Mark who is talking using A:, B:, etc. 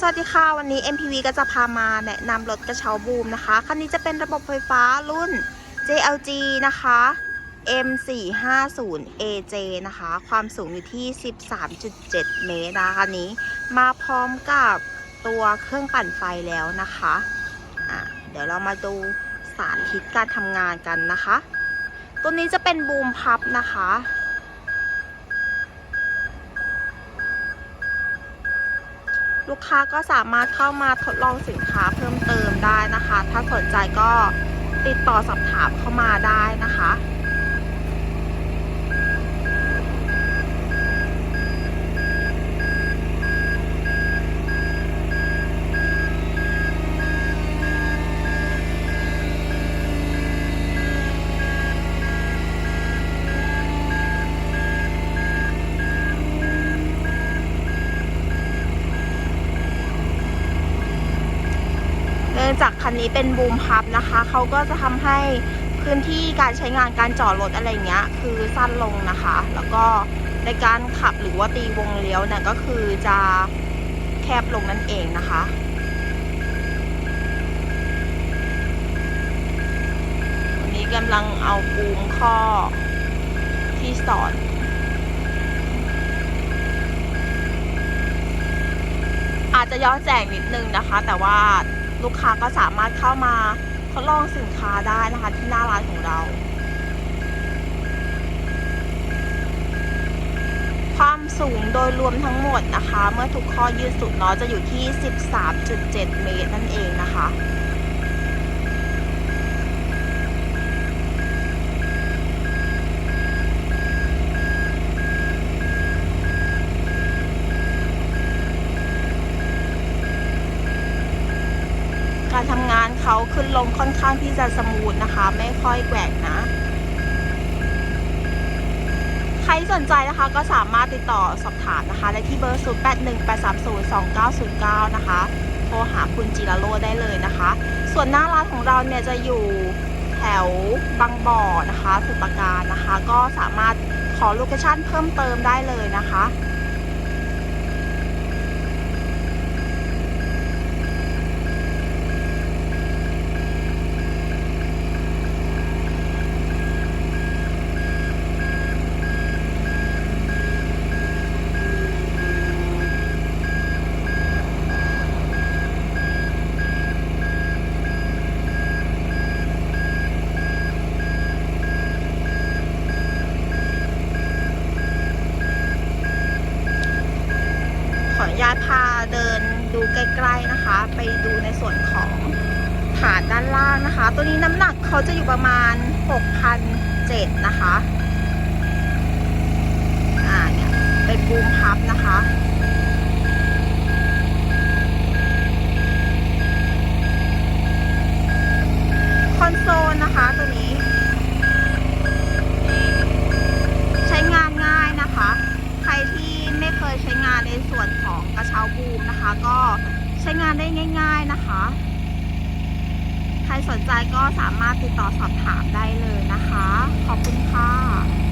A: สวัสดีค่ะ วันนี้ MPV ก็จะพามาแนะนำรถกระเช้าบูมนะคะ คันนี้จะเป็นระบบไฟฟ้ารุ่น JLG นะคะ M450AJ นะคะ ความสูงอยู่ที่ 13.7 เมตรนะคะคันนี้มาพร้อมกับตัวเครื่องปั่นไฟแล้วนะคะะเดี๋ยวเรามาดูสาธิตการทำงานกันนะคะ ตัวนี้จะเป็นบูมพับนะคะ ลูกค้าก็สามารถเข้ามาทดลองสินค้าเพิ่มเติมได้นะคะ ถ้าสนใจก็ติดต่อสอบถามเข้ามาได้นะคะ นื่องจากคันนี้เป็นบูมพับนะคะเขาก็จะทำให้พื้นที่การใช้งานการจอดรถอะไรเงี้ยคือสั้นลงนะคะ แล้วก็ในการขับหรือว่าตีวงเลี้ยวเนี่ยก็คือจะแคบลงนั่นเองนะคะวันนี้กำลังเอาบูมข้อที่สอนอาจจะย้อนแสงนิดนึงนะคะ แต่ว่า ลูกค้าก็สามารถเข้ามาทดลองสินค้าได้นะคะที่หน้าร้านของเรา ความสูงโดยรวมทั้งหมดนะคะ เมื่อทุกข้อยืดสุดเนาะจะอยู่ที่ 13.7 เมตรนั่นเองนะคะ การทำงานเขาขึ้นลงค่อนข้างที่จะสมูทนะคะ ไม่ค่อยแกว่งนะ ใครสนใจนะคะก็สามารถติดต่อสอบถามนะคะได้ที่เบอร์ 0818302909 นะคะ โทรหาคุณจิราโรได้เลยนะคะ ส่วนหน้าร้านของเราเนี่ยจะอยู่แถวบางบ่อนะคะสุปราการนะคะ ก็สามารถขอโลเคชั่นเพิ่มเติมได้เลยนะคะ พาเดินดูใกล้ๆนะคะ ไปดูในส่วนของฐานด้านล่างนะคะ ตัวนี้น้ำหนักเขาจะอยู่ประมาณ 6,007นะคะอ่าเนี่ยเป็นบูมพับนะคะคอนโซลนะคะตัวนี้ ใช้งานง่ายนะคะ ใครที่ไม่เคยใช้งานในส่วนของกระเช้าบู มนะคะ ก็ใช้งานได้ง่าย ๆนะคะ ใครสนใจก็สามารถติดต่อสอบถามได้เลยนะคะ ขอบคุณค่ะ